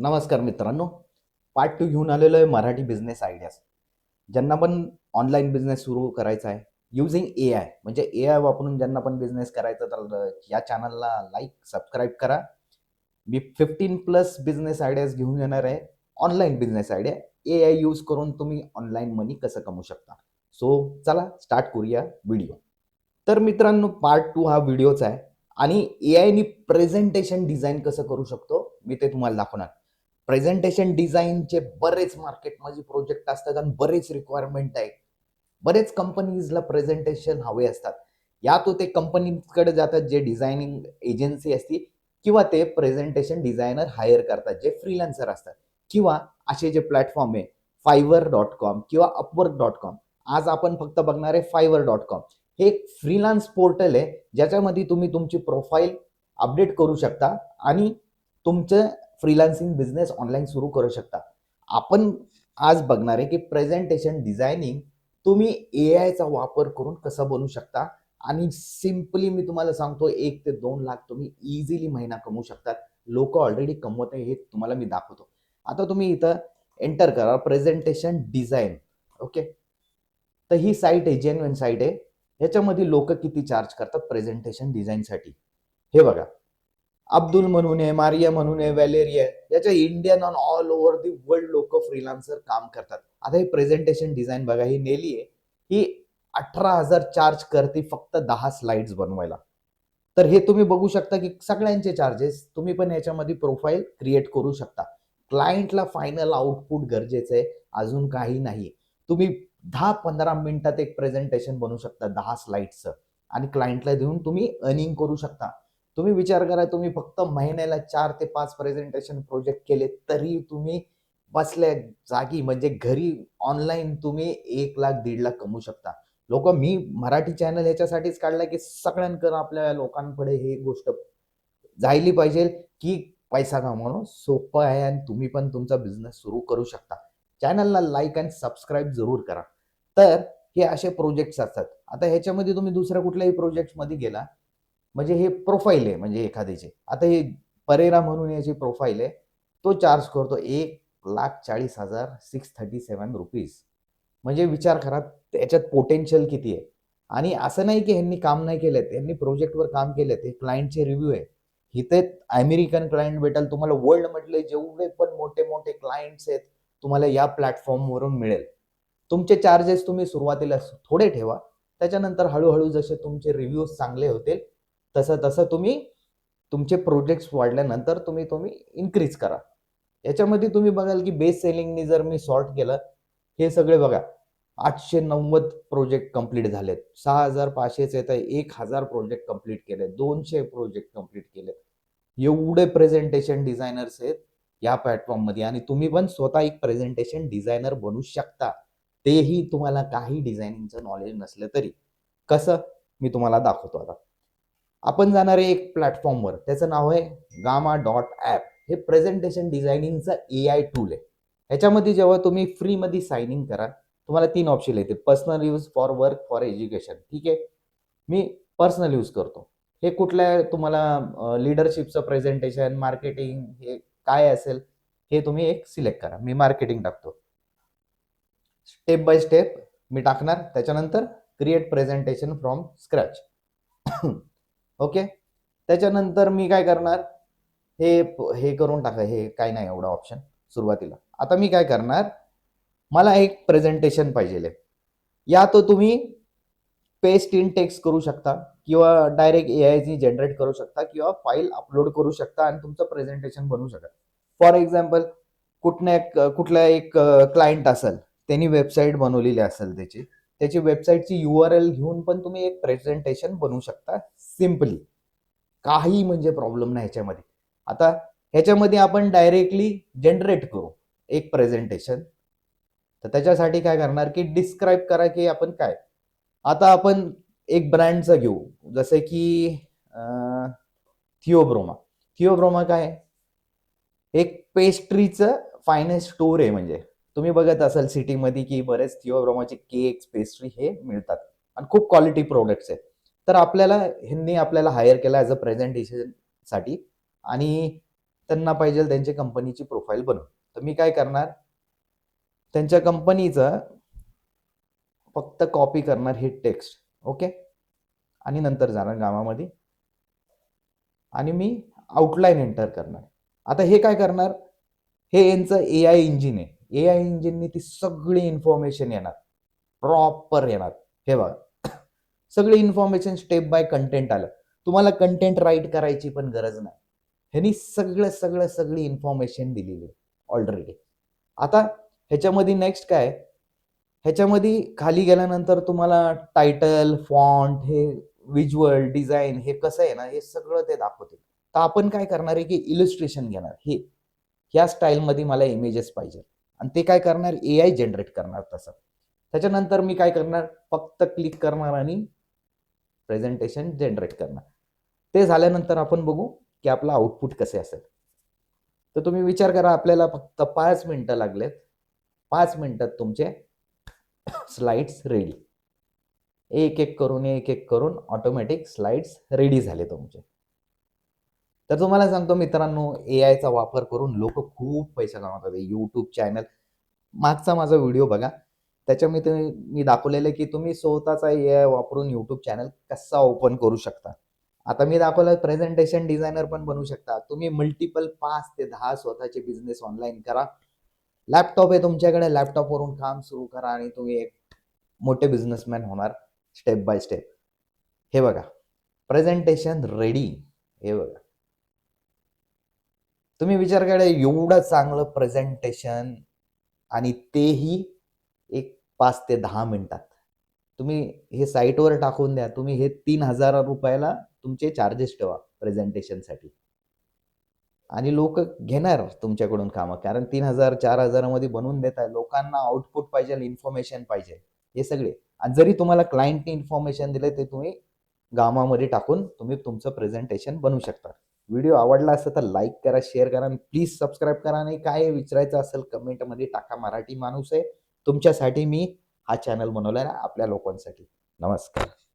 नमस्कार मित्रांनो. Part two घेऊन आलेलो आहे मराठी बिझनेस आयडियाज ज्यांना पण ऑनलाईन बिझनेस सुरू करायचा आहे युझिंग ए आय म्हणजे ए आय वापरून ज्यांना पण बिझनेस करायचा तर या चॅनलला लाईक सबस्क्राईब करा. मी फिफ्टीन प्लस बिझनेस आयडियाज घेऊन येणार आहे online business idea A I use करून तुम्ही ऑनलाईन मनी कसं कमवू शकता. सो चला स्टार्ट करूया व्हिडिओ तर मित्रांनो पार्ट टू हा व्हिडिओचा आहे. आणि ए आयनी प्रेझेंटेशन डिझाईन कसं करू शकतो मी ते तुम्हाला दाखवणार. प्रेझेंटेशन डिझाईनचे बरेच मार्केटमध्ये प्रोजेक्ट असतात आणि बरेच रिक्वायरमेंट आहे बरेच कंपनीजला प्रेझेंटेशन हवे असतात. या तो ते कंपनीकडे जातात जे डिझायनिंग एजन्सी असती किंवा ते प्रेझेंटेशन डिझायनर हायर करतात जे फ्रीलान्सर असतात. किंवा असे जे प्लॅटफॉर्म आहे फायवर डॉट कॉम किंवा अपवर्क डॉट कॉम आज आपण फक्त बघणार आहे फायवर डॉट कॉम हे एक फ्रीलान्स पोर्टल आहे ज्याच्यामध्ये तुम्ही तुमची प्रोफाईल अपडेट करू शकता आणि तुमचं फ्रीलान्सिंग बिझनेस ऑनलाईन सुरू करू शकता. आपण आज बघणार आहे की प्रेझेंटेशन डिझायनिंग तुम्ही ए आयचा वापर करून कसं बनवू शकता? आणि सिम्पली मी तुम्हाला सांगतो एक ते दोन लाख तुम्ही इझिली महिना कमवू शकतात. लोक ऑलरेडी कमवत आहे हे तुम्हाला मी दाखवतो. आता तुम्ही इथं एंटर करा प्रेझेंटेशन डिझाईन ओके तर ही साईट आहे जेन्युन साईट आहे. ह्याच्यामध्ये लोक किती चार्ज करतात प्रेझेंटेशन डिझाईनसाठी हे बघा. अब्दुल म्हणून आहे मारिया म्हणून आहे वॅलेरिया याच्या Indian on all over the world लोक फ्रीलान्सर काम करतात. आता हे प्रेझेंटेशन डिझाईन बघा ही नेली आहे. ही अठरा हजार चार्ज करते फक्त दहा स्लाइड्स बनवायला. तर हे तुम्ही बघू शकता की सगळ्यांचे चार्जेस तुम्ही पण याच्यामध्ये प्रोफाईल क्रिएट करू शकता. क्लायंटला फायनल आउटपुट गरजेचं आहे अजून काही नाही. तुम्ही दहा पंधरा मिनिटात एक प्रेझेंटेशन बनवू शकता दहा स्लाइड्सचं आणि क्लायंटला देऊन तुम्ही अर्निंग करू शकता. तुम्ही विचार करा तुम्ही फक्त महिन्याला चार ते पाच प्रेझेंटेशन प्रोजेक्ट केले तरी तुम्ही बसल्या जागी म्हणजे घरी ऑनलाईन तुम्ही एक लाख दीड लाख कमवू शकता. लोक मी मराठी चॅनल याच्यासाठीच काढला की सगळ्यांकडे आपल्या लोकांकडे हे गोष्ट जायली पाहिजे की पैसा कमावणं सोपं आहे आणि तुम्ही पण तुमचा बिझनेस सुरू करू शकता. चॅनलला लाईक आणि सबस्क्राईब जरूर करा. तर हे असे प्रोजेक्ट्स असतात. आता ह्याच्यामध्ये तुम्ही दुसऱ्या कुठल्याही प्रोजेक्टमध्ये गेला म्हणजे हे प्रोफाईल आहे म्हणजे एखाद्याचे. आता हे परेरा म्हणून याची प्रोफाईल आहे तो चार्ज करतो एक लाख चाळीस हजार सिक्स थर्टी सेवन रुपीज. म्हणजे विचार करा त्याच्यात पोटेन्शियल किती आहे? आणि असं नाही की ह्यांनी काम नाही केलेत यांनी प्रोजेक्टवर काम केलेत हे क्लायंटचे रिव्ह्यू आहे. इथे अमेरिकन क्लायंट भेटाल तुम्हाला वर्ल्ड मधले जेवढे पण मोठे मोठे क्लायंट्स आहेत तुम्हाला या प्लॅटफॉर्मवरून मिळेल. तुमचे चार्जेस तुम्ही सुरुवातीला थोडे ठेवा त्याच्यानंतर हळूहळू जसे तुमचे रिव्ह्यूज चांगले होतील तसं तसं तुम्ही तुमचे प्रोजेक्ट्स वाढल्यानंतर तुम्ही तुम्ही इन्क्रीज करा. याच्यामध्ये तुम्ही बघाल की बेस सेलिंगनी जर मी सॉर्ट केलं हे सगळे बघा आठशे नव्वद प्रोजेक्ट कंप्लीट झालेत. सहा हजार पाचशेच येत आहे एक हजार प्रोजेक्ट कंप्लीट केले दोनशे प्रोजेक्ट कंप्लीट केले एवढे प्रेझेंटेशन डिझायनर्स आहेत या प्लॅटफॉर्ममध्ये आणि तुम्ही पण स्वतः एक प्रेझेंटेशन डिझायनर बनू शकता. तेही तुम्हाला काही डिझायनिंगचं नॉलेज नसलं तरी. कसं? मी तुम्हाला दाखवतो आता. आपण जाणार आहे एक प्लॅटफॉर्मवर त्याचं नाव आहे गामा डॉट ॲप हे प्रेझेंटेशन डिझायनिंगचं ए आय टूल आहे. ह्याच्यामध्ये जेव्हा तुम्ही फ्रीमध्ये साइन इन करा तुम्हाला तीन ऑप्शन येते. Personal use for work for education ठीक आहे? मी पर्सनल यूज करतो. हे कुठल्या तुम्हाला लिडरशिपचं प्रेझेंटेशन मार्केटिंग हे काय असेल हे तुम्ही एक सिलेक्ट करा. मी मार्केटिंग टाकतो. स्टेप बाय स्टेप मी टाकणार. त्याच्यानंतर create presentation from scratch okay? त्याच्यानंतर मी काय करणार? हे हे करून टाका हे काय नाही एवढा ऑप्शन सुरुवातीला. आता मी काय करणार? मला एक प्रेझेंटेशन पाहिजे या तो तुम्ही पेस्ट इन टेक्स्ट करू शकता किंवा डायरेक्ट ए आयची जनरेट करू शकता किंवा फाईल अपलोड करू शकता आणि तुमचं प्रेझेंटेशन बनवू शकता. फॉर एक्झाम्पल कुठल्या कुठल्या एक क्लायंट असेल त्यांनी वेबसाईट बनवलेली असेल त्याची. त्याची वेबसाईटची यू आर एल घेऊन पण तुम्ही एक प्रेझेंटेशन बनवू शकता. सिम्पली काही म्हणजे प्रॉब्लेम नाही ह्याच्यामध्ये. आता ह्याच्यामध्ये आपण डायरेक्टली जनरेट करू एक प्रेझेंटेशन तर त्याच्यासाठी काय करणार की डिस्क्राईब करा की आपण काय. आता आपण एक ब्रँडचं घेऊ. जसे की थिओब्रोमा थिओब्रोमा काय? एक पेस्ट्रीचं फायनेस्ट स्टोर आहे म्हणजे. तुम्ही बघत असाल सिटीमध्ये की बरेच थिओब्रोमाचे केक्स पेस्ट्री हे मिळतात. आणि खूप क्वालिटी प्रोडक्ट्स आहेत. तर आपल्याला ह्यांनी आपल्याला हायर केला ॲज अ प्रेझेंटेशनसाठी आणि त्यांना पाहिजे त्यांच्या कंपनीची प्रोफाईल बनव तर मी काय करणार? त्यांच्या कंपनीचं फक्त कॉपी करणार हे टेक्स्ट ओके आणि नंतर जाणार गावामध्ये. आणि मी आउटलाईन एंटर करणार. आता हे काय करणार? हे यांचं ए आय इंजिन आहे. ए आय इंजिननी ती सगळी इन्फॉर्मेशन येणार. प्रॉपर येणार. हे बघा. सगळी इन्फॉर्मेशन स्टेप बाय कंटेंट आलं. तुम्हाला कंटेंट राईट करायची पण गरज नाही. ह्यांनी सगळं सगळं सगळी इन्फॉर्मेशन दिलेली आहे. ऑलरेडी आता ह्याच्यामध्ये नेक्स्ट काय? ह्याच्यामध्ये खाली गेल्यानंतर तुम्हाला टायटल फॉन्ट हे विज्युअल डिझाईन हे कसं आहे ना हे सगळं ते दाखवते. तर आपण काय करणार आहे की इलिस्ट्रेशन घेणार. हे. ह्या स्टाईलमध्ये मला इमेजेस पाहिजे आणि ते काय करणार? ए आय जनरेट करणार तसं. त्याच्यानंतर मी काय करणार? फक्त क्लिक करणार आणि प्रेझेंटेशन जनरेट करणार. ते झाल्यानंतर आपण बघू की आपलं आउटपुट कसे असेल. तर तुम्ही विचार करा आपल्याला फक्त पाच मिनटं लागलेत. पाच मिनटात तुमचे स्लाइड्स रेडी एक एक करून एक एक करून ऑटोमॅटिक स्लाइड्स रेडी झाले तुमचे. तर तुम्हाला सांगतो मित्रांनो ए आयचा वापर करून लोक खूप पैसा कमवतात. यूट्यूब चॅनल मागचा माझा व्हिडिओ बघा. त्याच्या मी दाखवलेलं की तुम्ही स्वतःचा ए आय वापरून यूट्यूब चॅनल कसा ओपन करू शकता. आता मी दाखवलं प्रेझेंटेशन डिझायनर पण बनवू शकता. तुम्ही मल्टिपल पाच ते दहा स्वतःचे बिझनेस ऑनलाईन करा. लॅपटॉप आहे तुमच्याकडे लॅपटॉपवरून काम सुरू करा आणि तुम्ही एक मोठे बिझनेसमॅन होणार स्टेप बाय स्टेप हे बघा. प्रेझेंटेशन रेडी हे बघा. तुम्ही विचार करा एवढं चांगलं प्रेझेंटेशन आणि तेही एक पाच ते दहा मिनिटात. तुम्ही हे साईटवर टाकून द्या तुम्ही हे तीन हजार रुपयाला तुमचे चार्जेस ठेवा प्रेझेंटेशनसाठी आणि लोक घेणार तुमच्याकडून कामं कारण तीन हजार चार हजारामध्ये बनवून देत आहे लोकांना आउटपुट पाहिजे इन्फॉर्मेशन पाहिजे हे सगळे. आणि जरी तुम्हाला क्लायंटने इन्फॉर्मेशन दिले ते तुम्ही गामामध्ये टाकून तुम्ही तुमचं प्रेझेंटेशन बनवू शकता. व्हिडिओ आवडला असेल तर लाईक करा शेअर करा आणि प्लीज सबस्क्राईब करा आणि काय विचारायचं असेल कमेंटमध्ये टाका. मराठी माणूस आहे. तुमच्यासाठी मी हा चॅनल बनवला आहे आपल्या लोकांसाठी. नमस्कार.